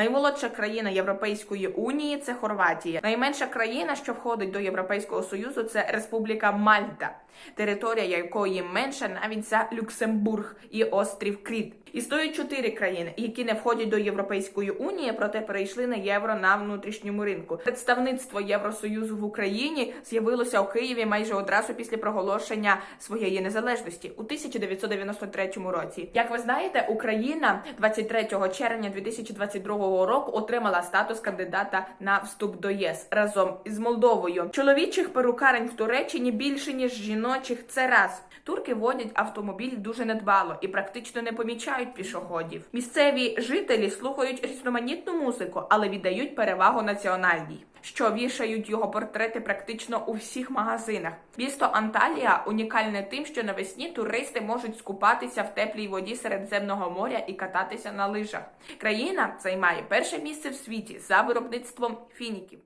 Наймолодша країна Європейської унії це Хорватія. Найменша країна, що входить до Європейського союзу, це Республіка Мальта, територія якої менша навіть за Люксембург і острів Кріт. Існують чотири країни, які не входять до Європейської унії, проте перейшли на євро на внутрішньому ринку. Представництво Євросоюзу в Україні з'явилося у Києві майже одразу після проголошення своєї незалежності у 1993 році. Як ви знаєте, Україна 23 червня 2022 року отримала статус кандидата на вступ до ЄС разом із Молдовою. Чоловічих перукарень в Туреччині більше ніж жіночих. Це раз. Турки водять автомобіль дуже недбало і практично не помічають пішоходів. Місцеві жителі слухають різноманітну музику, але віддають перевагу національній. Що вішають його портрети практично у всіх магазинах. Місто Анталія унікальне тим, що навесні туристи можуть скупатися в теплій воді Середземного моря і кататися на лижах. Країна займає перше місце в світі за виробництвом фініків.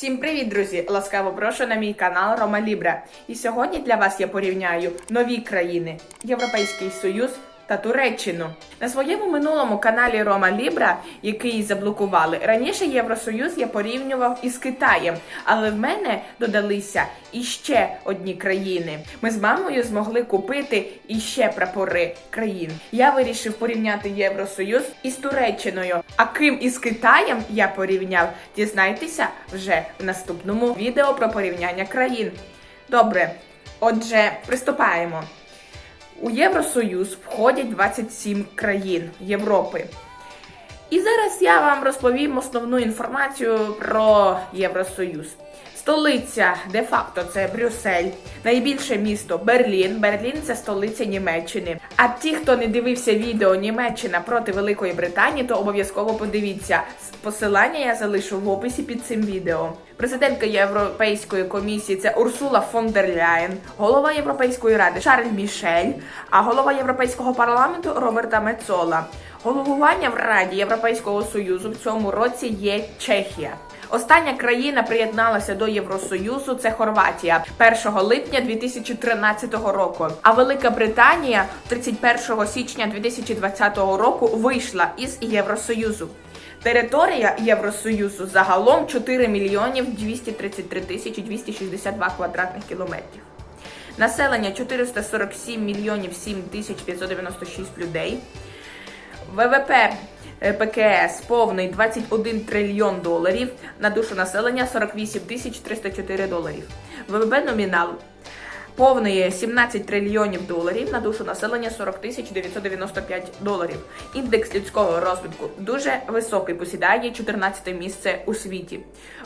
Всім привіт, друзі! Ласкаво прошу на мій канал Рома Лібра. І сьогодні для вас я порівняю нові країни Європейський Союз та Туреччину. На своєму минулому каналі Рома Лібра, який заблокували, раніше Євросоюз я порівнював із Китаєм, але в мене додалися іще одні країни. Ми з мамою змогли купити іще прапори країн. Я вирішив порівняти Євросоюз із Туреччиною. А ким із Китаєм я порівняв, дізнайтеся вже в наступному відео про порівняння країн. Добре, отже, приступаємо. У Євросоюз входять 27 країн Європи. І зараз я вам розповім основну інформацію про Євросоюз. Столиця де-факто це Брюссель, найбільше місто Берлін. Берлін це столиця Німеччини. А ті, хто не дивився відео Німеччина проти Великої Британії, то обов'язково подивіться. Посилання я залишу в описі під цим відео. Президентка Європейської комісії це Урсула фон дер Ляєн, голова Європейської ради Шарль Мішель, а голова Європейського парламенту Роберта Мецола. Головування в Раді Європейського Союзу в цьому році є Чехія. Остання країна приєдналася до Євросоюзу. Це Хорватія 1 липня 2013 року. А Велика Британія 31 січня 2020 року вийшла із Євросоюзу. Територія Євросоюзу загалом 4 мільйонів 233 тисячі 262 квадратних кілометрів. Населення 447 мільйонів 7 тисяч 596 людей. ВВП ПКС повний 21 трильйон доларів, на душу населення 48 тисяч 304 доларів. ВВП номінал повний 17 трильйонів доларів, на душу населення 40 тисяч 995 доларів. Індекс людського розвитку дуже високий, посідає 14 місце у світі.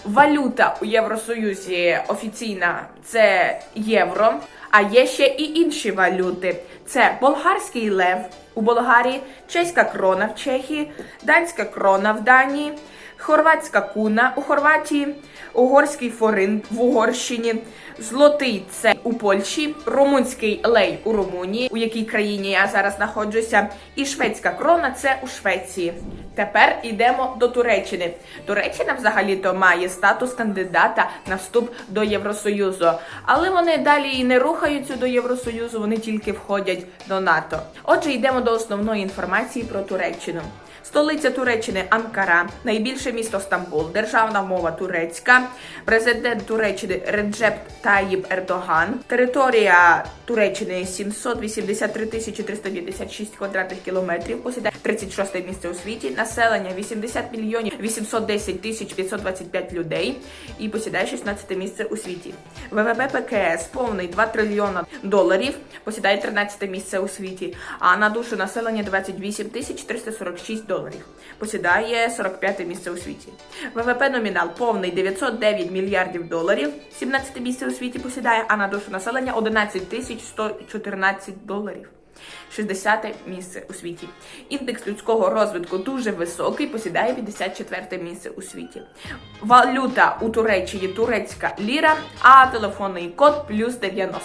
Валюта у Євросоюзі офіційна це євро, а є ще і інші валюти. Це болгарський лев у Болгарії, чеська крона в Чехії, данська крона в Данії, хорватська куна у Хорватії, угорський форин в Угорщині, злотий це у Польщі, румунський лей у Румунії, у якій країні я зараз знаходжуся, і шведська крона це у Швеції. Тепер йдемо до Туреччини. Туреччина взагалі-то має статус кандидата на вступ до Євросоюзу, але вони далі і не рухаються до Євросоюзу, вони тільки входять до НАТО. Отже, йдемо до основної інформації про Туреччину. Столиця Туреччини Анкара, найбільше місто Стамбул, державна мова турецька, президент Туреччини Реджеп Таїб Ердоган, територія Туреччини 783 тисячі 356 квадратних кілометрів, посідає 36 місце у світі, населення 80 мільйонів 810 тисяч 525 людей. І посідає 16 місце у світі. ВВП ПКС повний 2 трильйона доларів, посідає 13 місце у світі, а на душу населення 28 тисяч 346 доларів. Посідає 45 місце у світі. ВВП номінал повний 909 мільярдів доларів, 17 місце у світі посідає, а на душу населення 11 тисяч 114 доларів. 60 місце у світі. Індекс людського розвитку дуже високий, посідає 54 місце у світі. Валюта у Туреччині турецька ліра, а телефонний код плюс 90.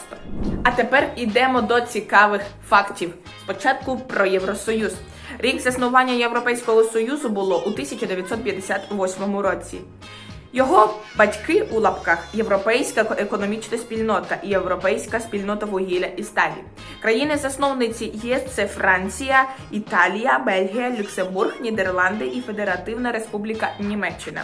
А тепер йдемо до цікавих фактів. Спочатку про Євросоюз. Рік заснування Європейського Союзу було у 1958 році. Його батьки у лапках Європейська економічна спільнота і Європейська спільнота вугілля і сталі. Країни-засновниці ЄС це Франція, Італія, Бельгія, Люксембург, Нідерланди і Федеративна Республіка Німеччина.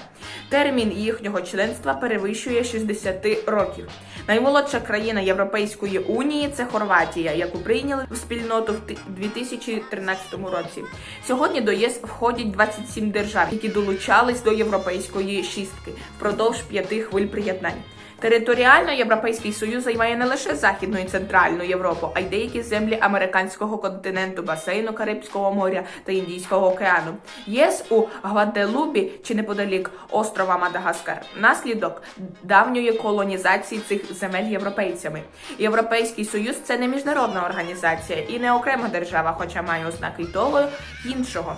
Термін їхнього членства перевищує 60 років. Наймолодша країна Європейської унії це Хорватія, яку прийняли в спільноту в ти- 2013 році. Сьогодні до ЄС входять 27 держав, які долучались до європейської шістки впродовж п'яти хвиль приєднань. Територіально Європейський Союз займає не лише Західну і Центральну Європу, а й деякі землі американського континенту, басейну Карибського моря та Індійського океану. ЄС у Гваделубі чи неподалік острова Мадагаскар наслідок давньої колонізації цих земель європейцями. Європейський Союз це не міжнародна організація і не окрема держава, хоча має ознаки того іншого.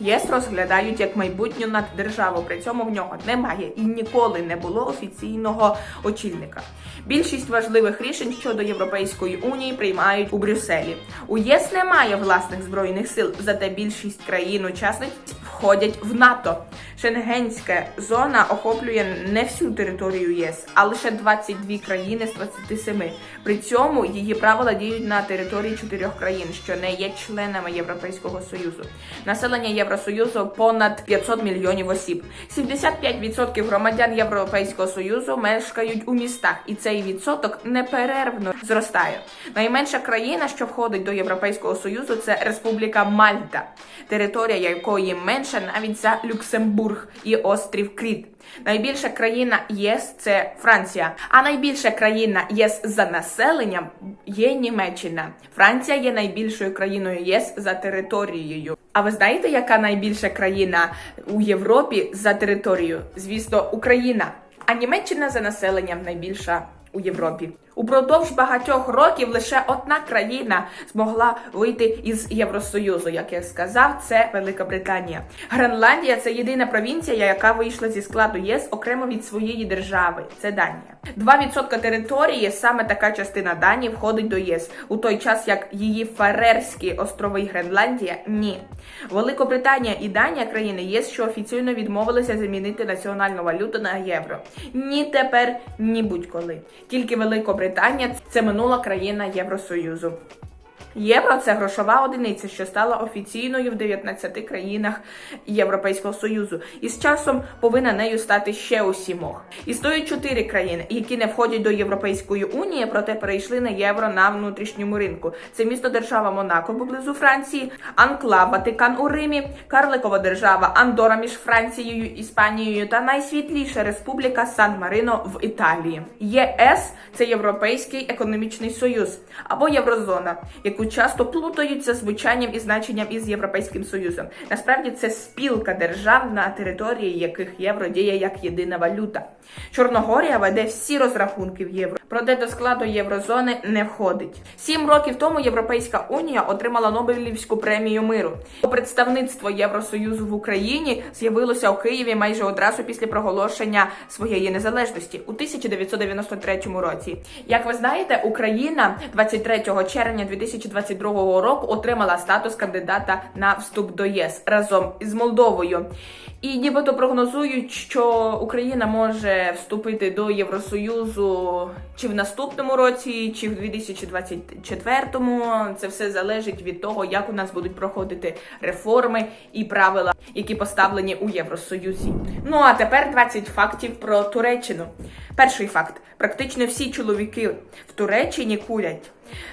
ЄС розглядають як майбутню наддержаву, при цьому в нього немає і ніколи не було офіційного очільника. Більшість важливих рішень щодо Європейської унії приймають у Брюсселі. У ЄС немає власних збройних сил, зате більшість країн-учасниць входять в НАТО. Шенгенська зона охоплює не всю територію ЄС, а лише 22 країни з 27. При цьому її правила діють на території чотирьох країн, що не є членами Європейського союзу. Населення Євросоюзу понад 500 мільйонів осіб. 75% громадян Європейського союзу мешкають у містах, і цей відсоток неперервно зростає. Найменша країна, що входить до Європейського союзу, це Республіка Мальта, територія якої менша навіть за Люксембург і острів Кріт. Найбільша країна ЄС це Франція, а найбільша країна ЄС за населенням є Німеччина. Франція є найбільшою країною ЄС за територією. А ви знаєте, яка найбільша країна у Європі за територією? Звісно, Україна. А Німеччина за населенням найбільша у Європі. Упродовж багатьох років лише одна країна змогла вийти із Євросоюзу. Як я сказав, це Велика Британія. Гренландія це єдина провінція, яка вийшла зі складу ЄС окремо від своєї держави. Це Данія. 2% території саме така частина Данії входить до єс у той час, як її Фарерські острови і Гренландія ні. Великобританія і Данія країни ЄС, що офіційно відмовилися замінити національну валюту на євро. Ні тепер, ні будь-коли. Тільки Великобританія це минула країна Євросоюзу. Євро це грошова одиниця, що стала офіційною в 19 країнах Європейського Союзу, і з часом повинна нею стати ще у сімох. Існують чотири країни, які не входять до Європейської унії, проте перейшли на євро на внутрішньому ринку. Це місто держава Монако поблизу Франції, Анклав Ватикан у Римі, Карликова держава Андора між Францією, Іспанією та найсвітліша республіка Сан Марино в Італії. ЄС це Європейський економічний союз або Єврозона, яку часто плутаються звучанням і значенням із Європейським Союзом. Насправді це спілка держав, на території яких євро діє як єдина валюта. Чорногорія веде всі розрахунки в євро, проте до складу єврозони не входить. Сім років тому Європейська унія отримала Нобелівську премію миру. Представництво Євросоюзу в Україні з'явилося у Києві майже одразу після проголошення своєї незалежності у 1993 році. Як ви знаєте, Україна 23 червня 2022 року отримала статус кандидата на вступ до ЄС разом із Молдовою. І нібито прогнозують, що Україна може вступити до Євросоюзу чи в наступному році, чи в 2024-му. Це все залежить від того, як у нас будуть проходити реформи і правила, які поставлені у Євросоюзі. Ну а тепер 20 фактів про Туреччину. Перший факт: практично всі чоловіки в Туреччині курять.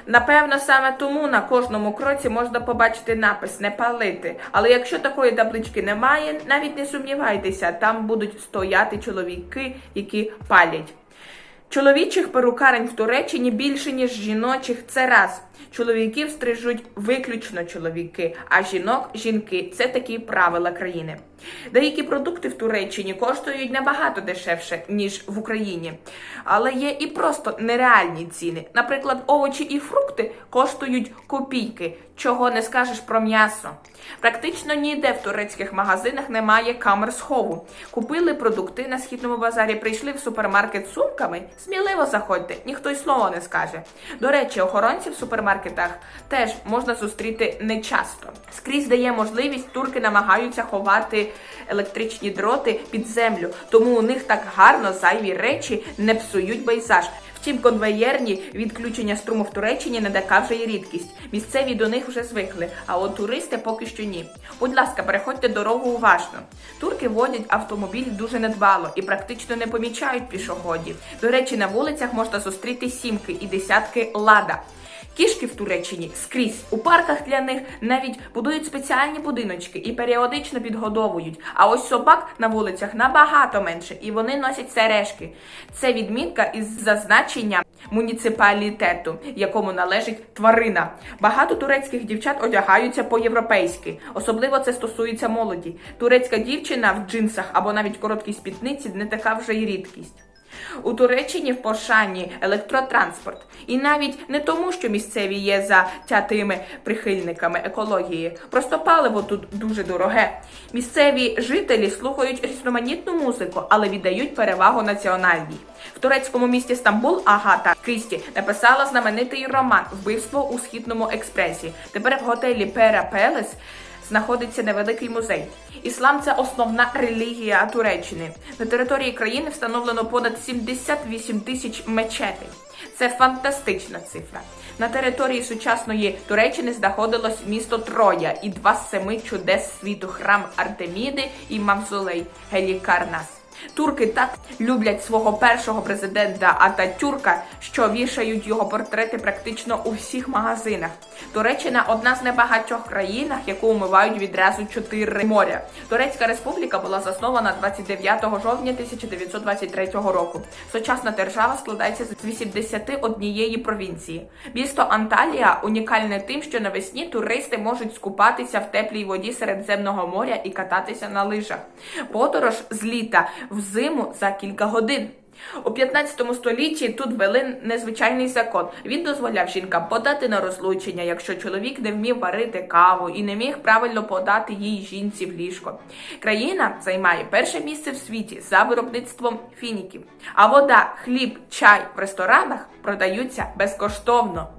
Напевно, саме тому на кожному кроці можна побачити напис не палити. Але якщо такої таблички немає, навіть не сумнівайтеся, там будуть стояти чоловіки, які палять. Чоловічих перукарень в Туреччині більше, ніж жіночих, це раз. Чоловіків стрижуть виключно чоловіки, а жінок жінки. Це такі правила країни. Деякі продукти в Туреччині коштують набагато дешевше, ніж в Україні. Але є і просто нереальні ціни. Наприклад, овочі і фрукти коштують копійки, чого не скажеш про м'ясо. Практично ніде в турецьких магазинах немає камер схову. Купили продукти на східному базарі, прийшли в супермаркет з сумками. Сміливо заходьте, ніхто й слова не скаже. До речі, охоронці в супермаркеті супермаркетах теж можна зустріти нечасто. Скрізь дає можливість, турки намагаються ховати електричні дроти під землю, тому у них так гарно зайві речі не псують пейзаж. Втім, конвеєрні відключення струму в Туреччині не така вже й рідкість. Місцеві до них вже звикли, а от туристи поки що ні. Будь ласка, переходьте дорогу уважно. Турки водять автомобіль дуже недбало і практично не помічають пішоходів. До речі, на вулицях можна зустріти сімки і десятки лада. Кішки в Туреччині скрізь у парках для них навіть будують спеціальні будиночки і періодично підгодовують. А ось собак на вулицях набагато менше, і вони носять сережки. Це відмітка із зазначення муніципалітету, якому належить тварина. Багато турецьких дівчат одягаються по-європейськи. Особливо це стосується молоді. Турецька дівчина в джинсах або навіть короткій спідниці не така вже й рідкість. У Туреччині в пошані електротранспорт. І навіть не тому, що місцеві є затятими прихильниками екології. Просто паливо тут дуже дороге. Місцеві жителі слухають різноманітну музику, але віддають перевагу національній. В турецькому місті Стамбул Агата Крісті написала знаменитий роман Вбивство у східному експресі. Тепер в готелі Пера Пелес знаходиться невеликий музей. Іслам це основна релігія Туреччини. На території країни встановлено понад 78 тисяч мечетей. Це фантастична цифра. На території сучасної Туреччини знаходилось місто Троя і два з семи чудес світу храм Артеміди і Мавзолей Гелікарнас. Турки так люблять свого першого президента Ататюрка, що вішають його портрети практично у всіх магазинах. Туреччина одна з небагатьох країн, яку умивають відразу чотири моря. Турецька республіка була заснована 29 жовтня 1923 року. Сучасна держава складається з 81 провінції. Місто Анталія унікальне тим, що навесні туристи можуть скупатися в теплій воді Середземного моря і кататися на лижах. Подорож з літа в зиму за кілька годин. У 15 столітті тут ввели незвичайний закон. Він дозволяв жінкам подати на розлучення, якщо чоловік не вмів варити каву і не міг правильно подати їй жінці в ліжко. Країна займає перше місце в світі за виробництвом фініків. А вода, хліб, чай в ресторанах продаються безкоштовно.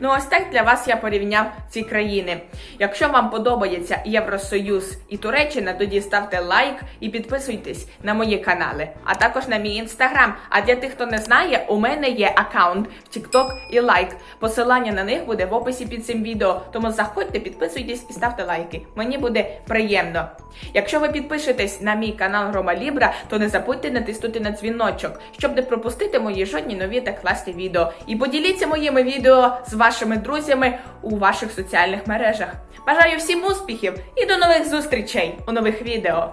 Ну ось так для вас я порівняв ці країни. Якщо вам подобається Євросоюз і Туреччина, тоді ставте лайк і підписуйтесь на мої канали, а також на мій інстаграм. А для тих, хто не знає, у мене є аккаунт в TikTok і лайк. Посилання на них буде в описі під цим відео. Тому заходьте, підписуйтесь і ставте лайки. Мені буде приємно. Якщо ви підпишетесь на мій канал Рома Лібра, то не забудьте натиснути на дзвіночок, щоб не пропустити мої жодні нові та класні відео. І поділіться моїми відео з вашими друзями у ваших соціальних мережах. Бажаю всім успіхів і до нових зустрічей у нових відео.